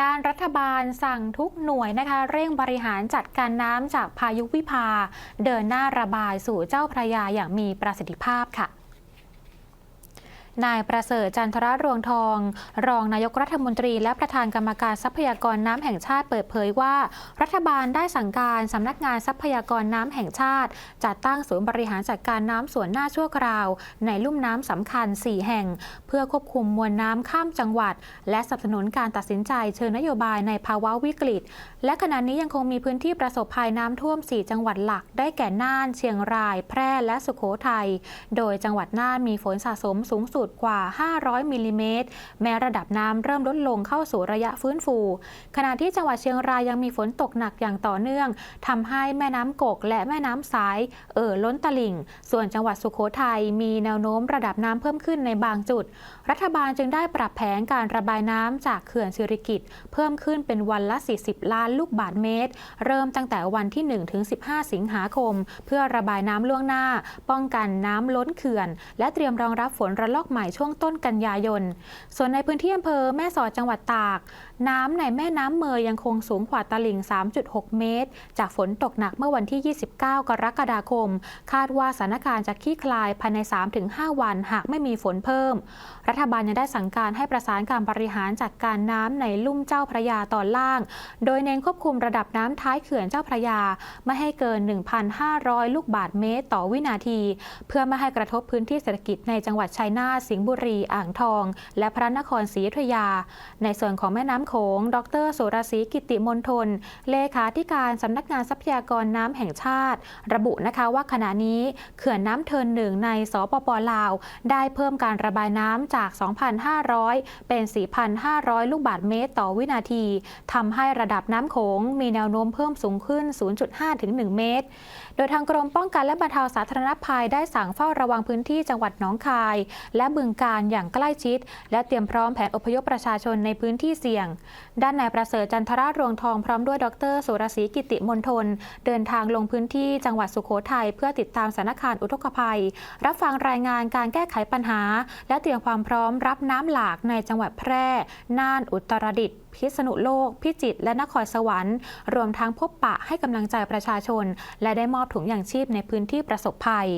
ด้านรัฐบาลสั่งทุกหน่วยนะคะ เร่งบริหารจัดการน้ำจากพายุวิภา เดินหน้าระบายสู่เจ้าพระยาอย่างมีประสิทธิภาพค่ะ นายประเสริฐจันทรรวงทอง รองนายกรัฐมนตรี และประธานกรรมการทรัพยากรน้ำแห่งชาติเปิดเผยว่า รัฐบาลได้สั่งการสำนักงานทรัพยากรน้ำแห่งชาติ จัดตั้งศูนย์บริหารจัดการน้ำส่วนหน้าชั่วคราว ในลุ่มน้ำสำคัญ 4 แห่ง เพื่อควบคุมมวลน้ำข้ามจังหวัด และสนับสนุนการตัดสินใจเชิญนโยบายในภาวะวิกฤต และขณะนี้ยังคงมีพื้นที่ประสบภัยน้ำท่วม 4 จังหวัดหลัก ได้แก่น่าน เชียงราย แพร่ และสุโขทัย โดยจังหวัดน่านมีฝนสะสมสูงสุดกว่า 500 มิลลิเมตร แม้ระดับน้ำเริ่มลดลงเข้าสู่ระยะฟื้นฟู ขณะที่จังหวัดเชียงรายยังมีฝนตกหนักอย่างต่อเนื่องทำให้แม่น้ำกกและแม่น้ำสายเอ่อล้นตลิ่ง ส่วนจังหวัดสุโขทัยมีแนวโน้มระดับน้ำเพิ่มขึ้นในบางจุด รัฐบาลจึงได้ปรับแผนการระบายน้ำจากเขื่อนสิริกิตเพิ่มขึ้นเป็นวันละ 40 ล้านลูกบาศก์เมตร เริ่มตั้งแต่วันที่ 1 ถึง 15 สิงหาคม เพื่อระบายน้ำล่วงหน้า ป้องกันน้ำล้นเขื่อน และเตรียมรองรับฝนระลอกใหม่ช่วงต้นกันยายน ส่วนในพื้นที่อำเภอแม่สอดจังหวัดตาก น้ำในแม่น้ำเมยยังคงสูงกว่าตลิ่ง 3.6 เมตร จากฝนตกหนักเมื่อวันที่ 29 กรกฎาคม คาดว่าสถานการณ์จะคลี่คลายภายใน 3-5 วันหากไม่มีฝนเพิ่ม รัฐบาลยังได้สั่งการให้ประสานการบริหารจัดการน้ำในลุ่มเจ้าพระยาตอนล่าง โดยเน้นควบคุมระดับน้ำท้ายเขื่อนเจ้าพระยา ไม่ให้เกิน 1,500 ลูกบาศก์เมตรต่อวินาที เพื่อไม่ให้กระทบพื้นที่เศรษฐกิจในจังหวัดชัยนาทสิงห์บุรี อ่างทอง และพระนครศรีอยุธยา ในส่วนของแม่น้ำโขง ดรสุรศรีกิติมนทน เลขาธิการสำนักงานทรัพยากรน้ำแห่งชาติ ระบุนะคะว่าขณะนี้เขื่อนน้ำเทินหนึ่งในสปปลาว ได้เพิ่มการระบายน้ำจาก 2,500 เป็น 4,500 ลูกบาศก์เมตรต่อวินาทีทำให้ระดับน้ำโขงมีแนวโน้มเพิ่มสูงขึ้น 0.5 ถึง 1 เมตร โดยทางกรมป้องกันและบรรเทาสาธารณภัยได้สั่งเฝ้าระวังพื้นที่จังหวัดหนองคาย และบึงการอย่างใกล้ชิด และเตรียมพร้อมแผนอพยพประชาชนในพื้นที่เสี่ยง ด้านนายประเสริฐจันทรารวงทองพร้อมด้วยดรสุรศรีกิติมนทน เดินทางลงพื้นที่จังหวัดสุโขทัยเพื่อติดตามสถานการณ์อุทกภัย รับฟังรายงานการแก้ไขปัญหา และเตรียมความพร้อมรับน้ำหลากในจังหวัดแพร่ น่านอุตรดิตถ์พิษณุโลก พิจิตรและนครสวรรค์ รวมทั้งพบปะให้กำลังใจประชาชน และได้มอบถุงยางชีพในพื้นที่ประสบภัย